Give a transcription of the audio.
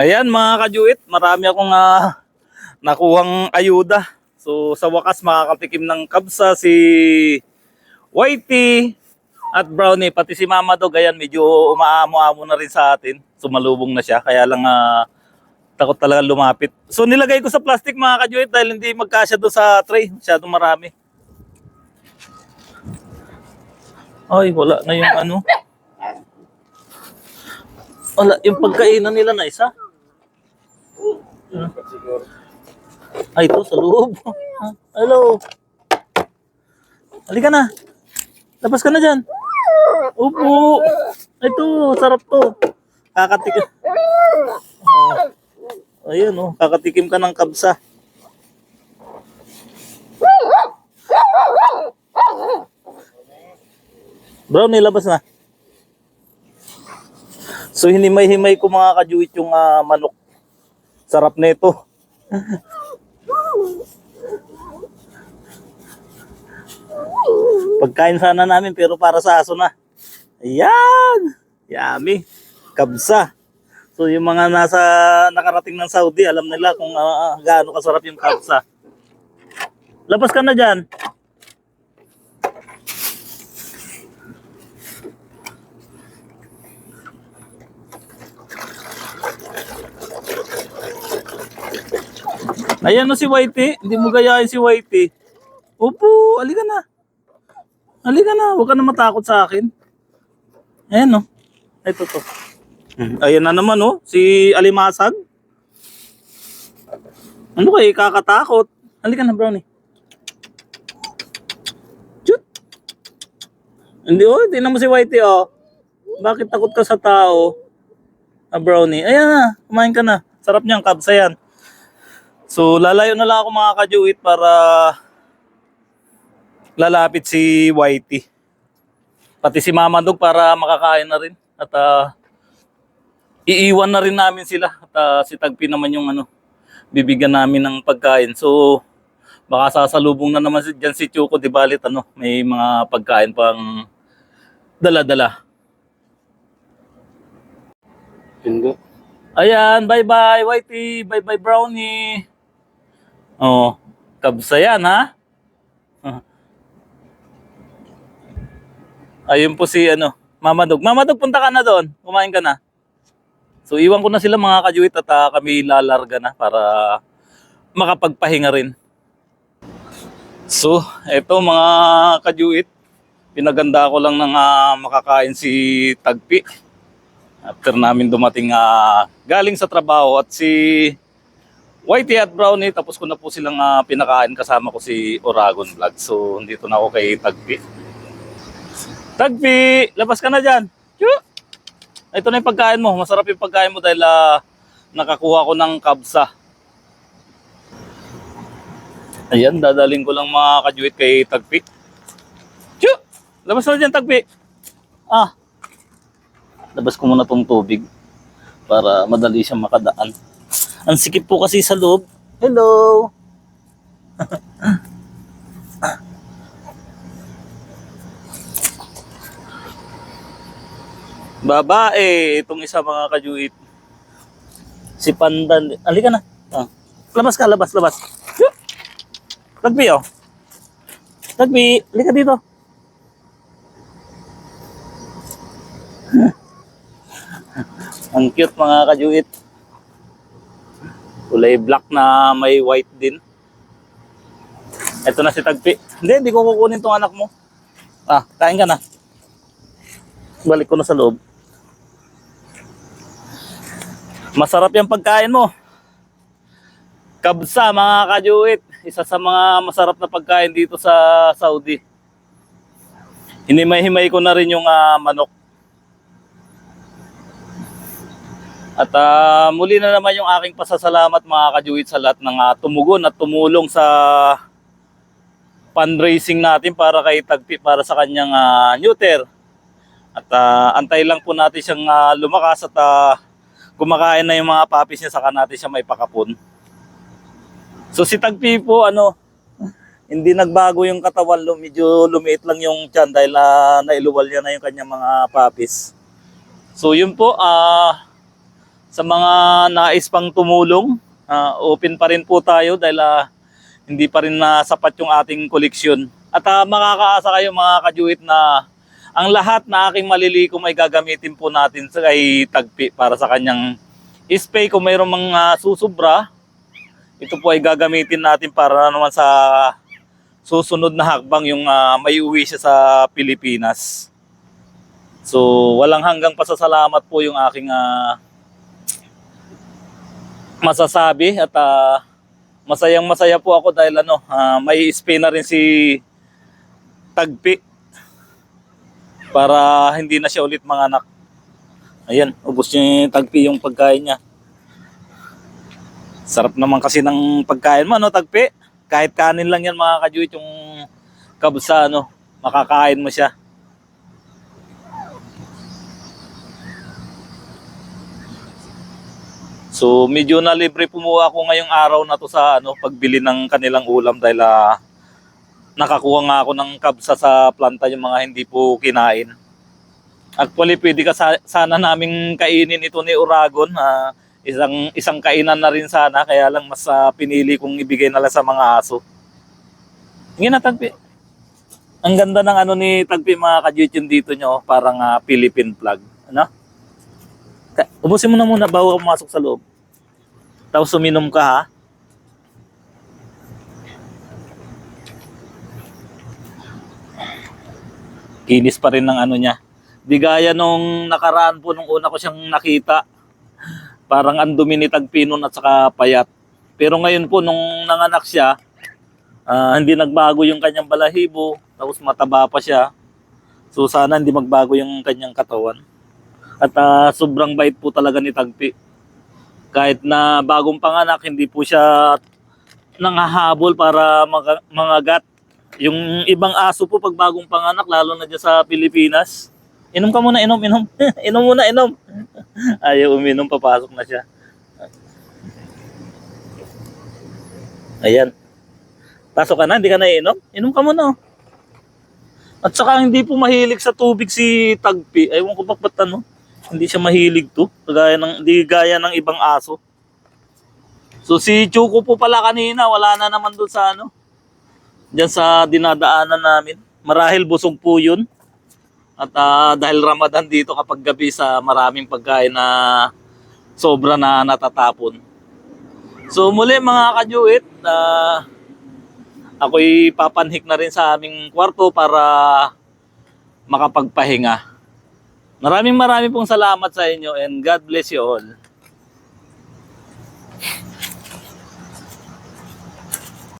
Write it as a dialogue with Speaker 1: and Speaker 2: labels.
Speaker 1: Ayan mga kajuit, marami akong ah, nakuhang ayuda. So sa wakas makakatikim ng kabsa si Whitey at Brownie, pati si Mama Dog, ayan medyo umaamo-amo na rin sa atin. Sumalubong na siya, kaya lang ah, takot talaga lumapit. So nilagay ko sa plastic mga kajuit dahil hindi magkasya doon sa tray, masyadong marami. Ay, wala na yung ano. Wala, yung pagkainan nila na isa. Ay, ito sa loob. Hello. Halika na. Labas ka na dyan. Upo. Ito, sarap to. Kakatikim. Oh. Ayun, oh. Kakatikim ka ng kabsa. Bro, nilabas na. So hinimay-himay ko mga kajuit yung ah, manok. Sarap nito. Pagkain sana namin pero para sa aso na. Ayan! Yummy! Kabsa. So yung mga nasa nakarating ng Saudi, alam nila kung ah, gaano kasarap yung kabsa. Labas ka na dyan. Ayan na si Whitey. Hindi mo gayahin si Whitey. Upo, halika na. Halika na, huwag ka na matakot sa akin. Ayan no. Ito to. Ayan na naman oh, si Alimasag. Ano kayo, kakatakot? Halika na, Brownie. Chut! Hindi oh, na mo si Whitey oh. Bakit takot ka sa tao? Ah, Brownie. Ayan na, kumain ka na. Sarap niyang kabsa yan. So, lalayo na lang ako mga kajuit para lalapit si Whitey. Pati si Mama Dog para makakain na rin. At ah, iiwan na rin namin sila. At ah, si Tagpi naman yung ano, bibigyan namin ng pagkain. So, baka sasalubong na naman si, dyan si Chuko, di balit ano, may mga pagkain pang dala-dala.
Speaker 2: Hindi.
Speaker 1: Ayan, bye-bye, Whitey. Bye-bye, Brownie. Oh, kabsa yan, ha? Ayun po si, ano, Mama Dog. Mama Dog, punta ka na doon. Kumain ka na. So, iwan ko na sila mga kajuit at ah, kami lalarga na para makapagpahinga rin. So, eto mga kajuit. Pinaganda ko lang ng ah, makakain si Tagpi. After namin dumating ah, galing sa trabaho at si Whitey at Brownie, tapos ko na po silang ah, pinakain kasama ko si Oragon Vlog. So, dito na ako kay Tagpi. Tagpi, labas ka na dyan. Ito na yung pagkain mo. Masarap yung pagkain mo dahil ah, nakakuha ko ng kabsa. Ayan, dadaling ko lang mga kajuit kay Tagpi. Chu! Labas na dyan, Tagpi. Ah, labas ko muna tong tubig para madali siyang makadaan. Ang sikip po kasi sa loob. Hello! Babae, itong isa mga kajuit. Si Pandan. Halika na. Ah. Labas ka, labas, labas. Yup. Tagpi, oh. Tagpi, halika dito. Ang cute mga kajuit. Kulay black na may white din. Ito na si Tagpi. Hindi, hindi ko kukunin tong anak mo. Ah, kain ka na. Balik ko na sa loob. Masarap yung pagkain mo. Kabsa mga kajuit. Isa sa mga masarap na pagkain dito sa Saudi. Hinimay-himay ko na rin yung ah, manok. At ah, muli na naman yung aking pasasalamat mga kajuit sa lahat ng ah, tumugon at tumulong sa fundraising natin para kay Tagpi para sa kanyang ah, neuter. At ah, antay lang po natin siyang ah, lumakas at ah, kumakain na yung mga papis niya saka natin siya may pakapon. So si Tagpi po ano, hindi nagbago yung katawan, medyo lumiit lang yung tiyan dahil ah, nailuwal niya na yung kanyang mga papis. So yun po, ah sa mga nais pang tumulong, ah, open pa rin po tayo dahil ah, hindi pa rin na sapat yung ating koleksyon. At ah, makakaasa kayo mga kajuit na ang lahat na aking malilikom ay gagamitin po natin sa kay Tagpi para sa kanyang spay kung mayroong mga susubra. Ito po ay gagamitin natin para naman sa susunod na hakbang yung ah, may uwi siya sa Pilipinas. So, walang hanggang pasasalamat po yung aking ah, masasabi at ah, masayang masaya po ako dahil ano, ah, may spay na rin si Tagpi para hindi na siya ulit manganak. Ayan, ubos niya yung Tagpi yung pagkain niya. Sarap naman kasi ng pagkain mo, no, Tagpi? Kahit kanin lang yan mga kajuit yung kabsa, ano, makakain mo siya. So medyo na libre mo ako ngayong araw na to sa ano pagbili ng kanilang ulam dahil ah, nakakuha nga ako ng kabsa sa planta yung mga hindi po kinain. Actually pwede ka sa- sana naming kainin ito ni Uragon. ah, isang isang kainan na rin sana kaya lang mas ah, pinili kong ibigay na lang sa mga aso. Ngayon na Tagpi. Ang ganda ng ano ni Tagpi mga kadyut yung dito nyo, parang ah, Philippine flag. Ano? Ubusin mo na muna bago pumasok sa loob. Tapos uminom ka ha. Kinis pa rin ng ano niya. Di gaya nung nakaraan po nung una ko siyang nakita. Parang ang dumi ni Tagpinon at saka payat. Pero ngayon po nung nanganak siya, ah, hindi nagbago yung kanyang balahibo. Tapos mataba pa siya. So sana hindi magbago yung kanyang katawan. At ah, sobrang bait po talaga ni Tagpi. Kahit na bagong panganak, hindi po siya nanghahabol para mga, mangagat. Yung ibang aso po pag bagong panganak, lalo na dyan sa Pilipinas, inom ka muna, inom, inom. inom muna, inom. Ayaw uminom, papasok na siya. Ayan. Pasok ka na, hindi ka na inom? Inom ka muna. oh. At saka hindi po mahilig sa tubig si Tagpi. Ewan ko bakit ba't ano. Hindi siya mahilig to. Gaya ng, hindi gaya ng ibang aso. So si Chuko po pala kanina, wala na naman doon sa ano. Diyan sa dinadaanan namin. Marahil busog po yun. At ah, dahil Ramadan dito kapag gabi sa maraming pagkain na sobra na natatapon. So muli mga kajuit, ah, ako'y papanhik na rin sa aming kwarto para makapagpahinga. Maraming maraming pong salamat sa inyo and God bless you all.